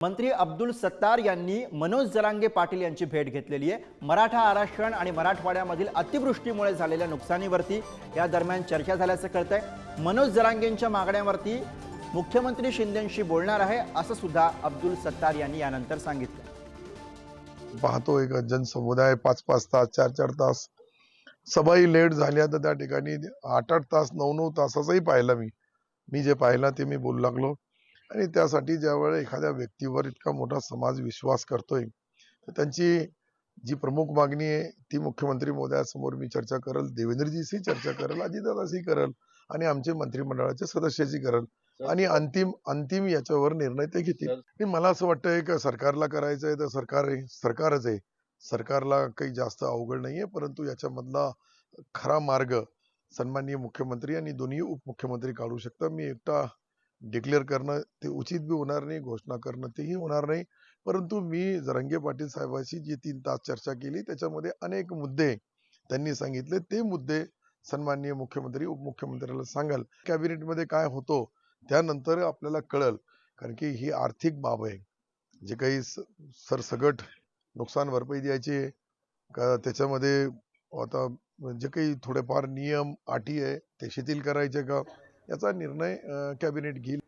मंत्री अब्दुल सत्तार यांनी मनोज जरांगे पाटील यांची भेट घेतलेली आहे. मराठा आरक्षण आणि मराठवाड्यामधील अतिवृष्टीमुळे झालेल्या नुकसानीवरती या दरम्यान चर्चा झाल्याचं कळतंय. मनोज जरांगेंच्या मागण्यावरती मुख्यमंत्री शिंदेशी बोलणार आहे असं सुद्धा अब्दुल सत्तार यांनी यानंतर सांगितलं. पाहतो एक जनसमुदाय पाच पाच तास चार चार तास. सभाही लेट झाल्या तर त्या ठिकाणी आठ आठ तास नऊ नऊ तासाचाही पाहिला मी. मी जे पाहिला ते मी बोलू लागलो. आणि त्यासाठी ज्यावेळेस एखाद्या व्यक्तीवर इतका मोठा समाज विश्वास करतोय तर त्यांची जी प्रमुख मागणी आहे ती मुख्यमंत्री महोदयासमोर मी चर्चा करल देवेंद्रजीशी चर्चा करल अजितदादाशी करल आणि आमचे मंत्रिमंडळाचे सदस्याशी करल. आणि अंतिम अंतिम याच्यावर निर्णय ते घेतील. आणि मला असं वाटतंय की सरकारला करायचं आहे तर सरकार सरकारच आहे. सरकारला काही जास्त अवघड नाहीये परंतु याच्यामधला खरा मार्ग सन्माननीय मुख्यमंत्री आणि दोन्ही उपमुख्यमंत्री काढू शकतात. मी एकटा डिक्लेअर करणं ते उचित बी होणार नाही घोषणा करणं तेही होणार नाही. परंतु मी जरंगे पाटील साहेबांशी जी तीन तास चर्चा केली त्याच्यामध्ये अनेक मुद्दे त्यांनी सांगितले. ते मुद्दे सन्माननीय मुख्यमंत्री उपमुख्यमंत्र्याला सांगाल. कॅबिनेटमध्ये काय होतो त्यानंतर आपल्याला कळल. कारण की ही आर्थिक बाब आहे. जे काही सरसगट नुकसान भरपाई द्यायची आहे का त्याच्यामध्ये आता जे काही थोडेफार नियम अटी आहे ते शिथिल करायचे का? याचा निर्णय कॅबिनेट घेईल.